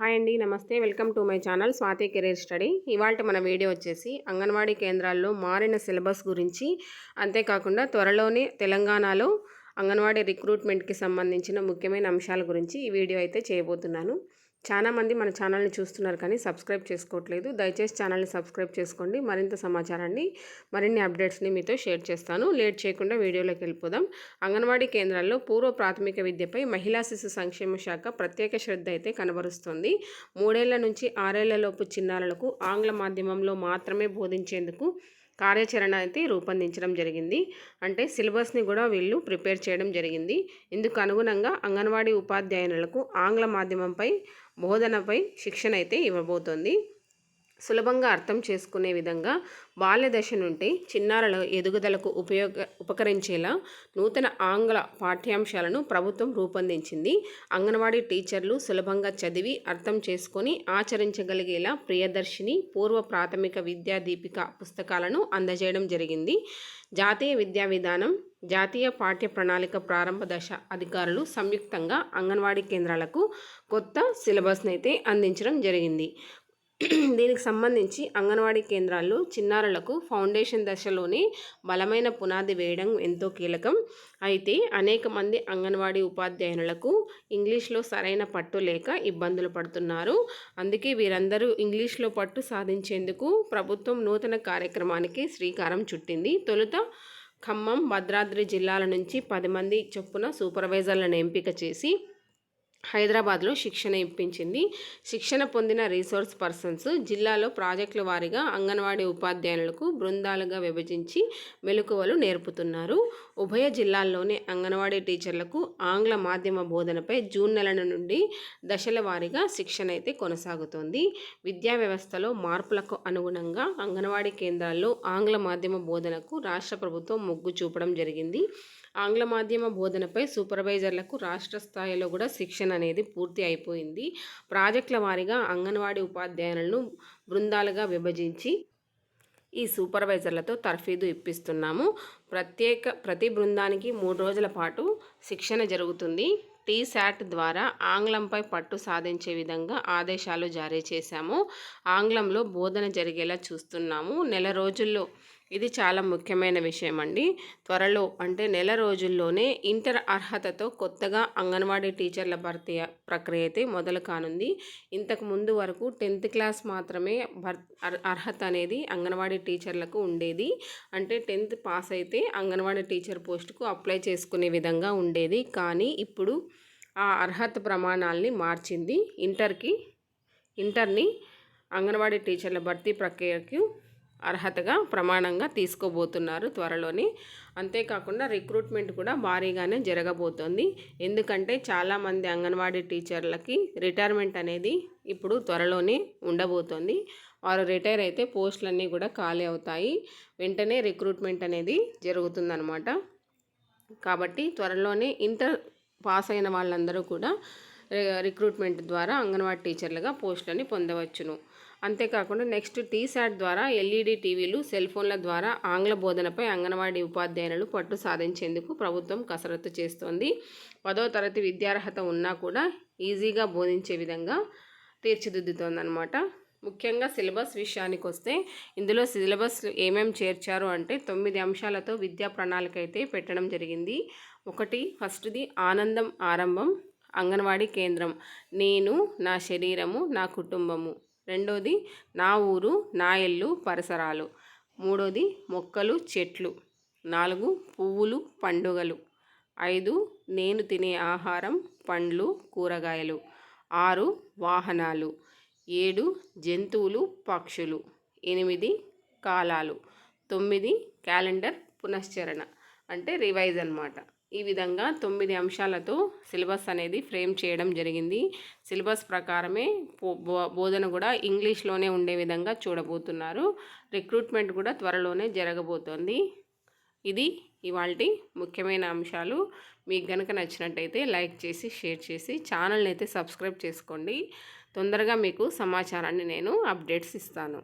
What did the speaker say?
Hi అండి నమస్తే. Welcome to my channel Swathi career study. ఇవాళ మన వీడియో వచ్చేసి అంగన్వాడీ కేంద్రాల్లో మారిన సిలబస్ గురించి. అంతేకాకుండా త్వరలోనే తెలంగాణలో అంగన్వాడీ రిక్రూట్మెంట్కి సంబంధించిన ముఖ్యమైన అంశాల గురించి ఈ వీడియో అయితే చేయబోతున్నాను. చాలామంది మన ఛానల్ని చూస్తున్నారు కానీ సబ్స్క్రైబ్ చేసుకోవట్లేదు. దయచేసి ఛానల్ని సబ్స్క్రైబ్ చేసుకోండి. మరింత సమాచారాన్ని మరిన్ని అప్డేట్స్ని మీతో షేర్ చేస్తాను. లేట్ చేయకుండా వీడియోలోకి వెళ్ళిపోదాం. అంగన్వాడీ కేంద్రాల్లో పూర్వ ప్రాథమిక విద్యపై మహిళా శిశు సంక్షేమ శాఖ ప్రత్యేక శ్రద్ధ అయితే కనబరుస్తుంది. మూడేళ్ళ నుంచి ఆరేళ్ళలోపు చిన్నారులకు ఆంగ్ల మాధ్యమంలో మాత్రమే బోధించేందుకు కార్యాచరణ అయితే రూపొందించడం జరిగింది. అంటే సిలబస్ని కూడా వీళ్ళు ప్రిపేర్ చేయడం జరిగింది. ఇందుకు అనుగుణంగా అంగన్వాడీ ఉపాధ్యాయులకు ఆంగ్ల మాధ్యమంపై బోధనపై శిక్షణ అయితే ఇవ్వబోతోంది. సులభంగా అర్థం చేసుకునే విధంగా బాల్య దశ నుండి చిన్నారుల ఎదుగుదలకు ఉపయోగ ఉపకరించేలా నూతన ఆంగ్ల పాఠ్యాంశాలను ప్రభుత్వం రూపొందించింది. అంగన్వాడీ టీచర్లు సులభంగా చదివి అర్థం చేసుకొని ఆచరించగలిగేలా ప్రియదర్శిని పూర్వ ప్రాథమిక విద్యా దీపిక పుస్తకాలను అందజేయడం జరిగింది. జాతీయ విద్యా విధానం జాతీయ పాఠ్య ప్రణాళిక ప్రారంభ దశ అధికారులు సంయుక్తంగా అంగన్వాడీ కేంద్రాలకు కొత్త సిలబస్ని అయితే అందించడం జరిగింది. దీనికి సంబంధించి అంగన్వాడీ కేంద్రాల్లో చిన్నారులకు ఫౌండేషన్ దశలోనే బలమైన పునాది వేయడం ఎంతో కీలకం. అయితే అనేక మంది అంగన్వాడీ ఉపాధ్యాయులకు ఇంగ్లీష్లో సరైన పట్టు లేక ఇబ్బందులు పడుతున్నారు. అందుకే వీరందరూ ఇంగ్లీష్లో పట్టు సాధించేందుకు ప్రభుత్వం నూతన కార్యక్రమానికి శ్రీకారం చుట్టింది. తొలుత ఖమ్మం భద్రాద్రి జిల్లాల నుంచి పది మంది చొప్పున సూపర్వైజర్లను ఎంపిక చేసి హైదరాబాద్లో శిక్షణ ఇప్పించింది. శిక్షణ పొందిన రీసోర్స్ పర్సన్స్ జిల్లాలో ప్రాజెక్టుల వారీగా అంగన్వాడీ ఉపాధ్యాయులకు బృందాలుగా విభజించి మెలకువలు నేర్పుతున్నారు. ఉభయ జిల్లాల్లోని అంగన్వాడీ టీచర్లకు ఆంగ్ల మాధ్యమ బోధనపై జూన్ నెల నుండి దశల వారీగా శిక్షణ అయితే కొనసాగుతోంది. విద్యా వ్యవస్థలో మార్పులకు అనుగుణంగా అంగన్వాడీ కేంద్రాల్లో ఆంగ్ల మాధ్యమ బోధనకు రాష్ట్ర ప్రభుత్వం మొగ్గు చూపడం జరిగింది. ఆంగ్ల మాధ్యమ బోధనపై సూపర్వైజర్లకు రాష్ట్ర స్థాయిలో కూడా శిక్షణ అనేది పూర్తి అయిపోయింది. ప్రాజెక్టుల వారీగా అంగన్వాడీ ఉపాధ్యాయులను బృందాలుగా విభజించి ఈ సూపర్వైజర్లతో తర్ఫీదు ఇప్పిస్తున్నాము. ప్రత్యేక ప్రతి బృందానికి మూడు రోజుల పాటు శిక్షణ జరుగుతుంది. టీశాట్ ద్వారా ఆంగ్లంపై పట్టు సాధించే విధంగా ఆదేశాలు జారీ చేశాము. ఆంగ్లంలో బోధన జరిగేలా చూస్తున్నాము. నెల రోజుల్లో ఇది చాలా ముఖ్యమైన విషయం అండి. త్వరలో అంటే నెల రోజుల్లోనే ఇంటర్ అర్హతతో కొత్తగా అంగన్వాడీ టీచర్ల భర్తీ ప్రక్రియ అయితే మొదలు కానుంది. ఇంతకు ముందు వరకు టెన్త్ క్లాస్ మాత్రమే భర్ అర్హత అనేది అంగన్వాడీ టీచర్లకు ఉండేది. అంటే టెన్త్ పాస్ అయితే అంగన్వాడీ టీచర్ పోస్టుకు అప్లై చేసుకునే విధంగా ఉండేది. కానీ ఇప్పుడు ఆ అర్హత ప్రమాణాలని మార్చింది. ఇంటర్కి ఇంటర్ని అంగన్వాడీ టీచర్ల భర్తీ ప్రక్రియకు అర్హతగా ప్రమాణంగా తీసుకోబోతున్నారు త్వరలోని. అంతేకాకుండా రిక్రూట్మెంట్ కూడా భారీగానే జరగబోతోంది. ఎందుకంటే చాలామంది అంగన్వాడీ టీచర్లకి రిటైర్మెంట్ అనేది ఇప్పుడు త్వరలోనే ఉండబోతోంది. వారు రిటైర్ అయితే పోస్టులన్నీ కూడా ఖాళీ అవుతాయి. వెంటనే రిక్రూట్మెంట్ అనేది జరుగుతుందనమాట కాబట్టి త్వరలోనే ఇంటర్ పాస్ అయిన వాళ్ళందరూ కూడా రిక్రూట్మెంట్ ద్వారా అంగన్వాడీ టీచర్లుగా పోస్టులని పొందవచ్చును. అంతేకాకుండా నెక్స్ట్ టీశాట్ ద్వారా ఎల్ఈడి టీవీలు సెల్ ఫోన్ల ద్వారా ఆంగ్ల బోధనపై అంగన్వాడీ ఉపాధ్యాయులు పట్టు సాధించేందుకు ప్రభుత్వం కసరత్తు చేస్తోంది. పదో తరగతి విద్యార్హత ఉన్నా కూడా ఈజీగా బోధించే విధంగా తీర్చిదిద్దుతోందనమాట ముఖ్యంగా సిలబస్ విషయానికి వస్తే ఇందులో సిలబస్ ఏమేమి చేర్చారు అంటే తొమ్మిది అంశాలతో విద్యా ప్రణాళిక అయితే పెట్టడం జరిగింది. ఒకటి ఫస్ట్ది ఆనందం ఆరంభం అంగన్వాడీ కేంద్రం. నేను నా శరీరము నా కుటుంబము. రెండోది నా ఊరు నా ఇల్లు పరిసరాలు. మూడోది మొక్కలు చెట్లు. నాలుగు పువ్వులు పండుగలు. ఐదు నేను తినే ఆహారం పండ్లు కూరగాయలు. ఆరు వాహనాలు. ఏడు జంతువులు పక్షులు. ఎనిమిది కాలాలు. తొమ్మిది క్యాలెండర్ పునశ్చరణ. అంటే రివైజ్ అనమాట ఈ విధంగా తొమ్మిది అంశాలతో సిలబస్ అనేది ఫ్రేమ్ చేయడం జరిగింది. సిలబస్ ప్రకారమే బోధన కూడా ఇంగ్లీష్లోనే ఉండే విధంగా చూడబోతున్నారు. రిక్రూట్మెంట్ కూడా త్వరలోనే జరగబోతోంది. ఇది ఇవాళ ముఖ్యమైన అంశాలు. మీకు కనుక నచ్చినట్టయితే లైక్ చేసి షేర్ చేసి ఛానల్ని అయితే సబ్స్క్రైబ్ చేసుకోండి. తొందరగా మీకు సమాచారాన్ని నేను అప్డేట్స్ ఇస్తాను.